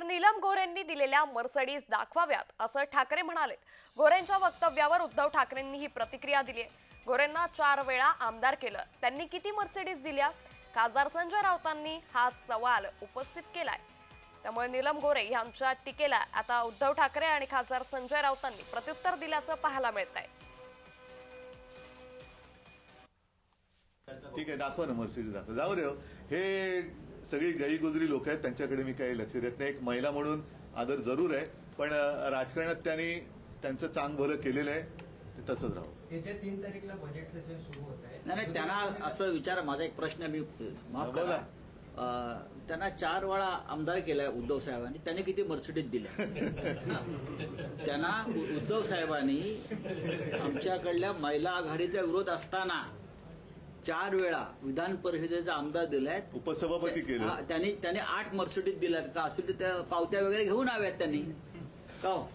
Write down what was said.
तर नीलम गोरेंनी दिलेल्या मर्सडीज दाखवाव्यात असं ठाकरे म्हणाले गोरेंच्या वक्तव्यावर उद्धव ठाकरेंनी ही प्रतिक्रिया दिली आहे. गोरेंना चार वेळा आमदार केलं. त्यांनी किती मर्सिडीज दिल्या? खासदार संजय राऊतांनी हा सवाल उपस्थित केलाय. त्यामुळे नीलम गोरे यांच्या टीकेला आता उद्धव ठाकरे आणि खासदार संजय राऊतांनी प्रत्युत्तर दिल्याचं पाहायला मिळत आहे ठीक आहे दाखवा ना मर्सिडीज दाखवा. जाऊ रे हो. हे सगळी गईगुजरी लोक आहेत त्यांच्याकडे मी काही लक्ष देत नाही. एक महिला म्हणून आदर जरूर आहे पण राजकारणात त्यांनी त्यांचं चांग भलं केलेलं आहे ते तसंच राहू येत्या तीन तारीखला बजेट सेशन सुरू होत आहे. नाही नाही त्यांना असं विचार माझा एक प्रश्न मी माफ. करा. त्यांना चार वेळा आमदार केलाय उद्धव साहेबांनी त्याने किती मर्सिडीज दिल्या? त्यांना उद्धव साहेबांनी आमच्याकडल्या महिला आघाडीचा विरोध असताना चार वेळा विधान परिषदेचा आमदार दिलाय. उपसभापती केलं. त्यांनी त्यांनी आठ मर्सिडीज दिल्यात का? असेल तर त्या पावत्या वगैरे घेऊन याव्यात त्यांनी. का हो?